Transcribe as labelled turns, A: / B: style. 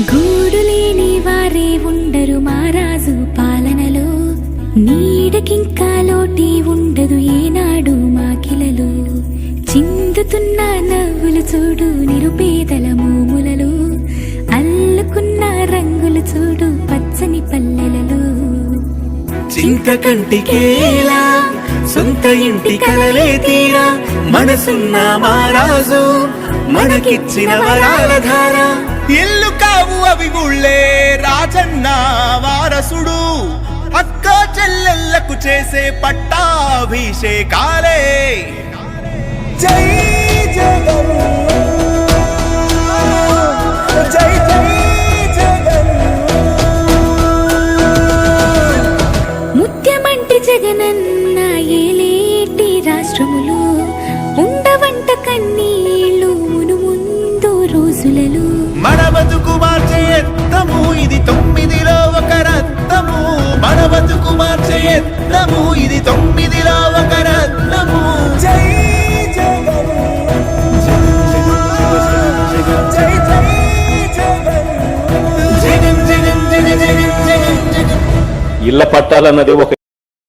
A: గూడు లేని వారే ఉండరు మారాజు పాలనలో. నీడకింకా లోటి ఉండదు ఏనాడు మాకిలలో. చిందుతున్న నవ్వులు చూడు నిరుపేదల మోములలో. అల్లుకున్న రంగులు చూడు పచ్చని పల్లెలలో.
B: చింత కంటికేలా సొంత ఇంటి కలలే తీరా. మనసున్న మారాజు మనకిచ్చిన వరాల ధార.
C: కవిగుళ్ళే రాజన్న వారసుడు. అక్క చెల్లెళ్ళకు చేసే పట్టాభిషేకాలే. జై జగన్. జై జై జగన్.
A: ముత్యమంటి జగనన్న ఏలేటి రాష్ట్రములు. ఉండవంట కన్నీళ్ళు మును ముందు రోజులలో.
C: ఇది తొమ్మిదిలో ఒక రత్నము. మన బతుకు మార్చే ఎత్తము ఇది తొమ్మిదిలో ఒక రత్నము. జై జగన్. జై జై జగన్. జగన్ జగన్ జగన్ జగన్ జగన్
D: ఇళ్ళ పట్టాలన్నది ఒక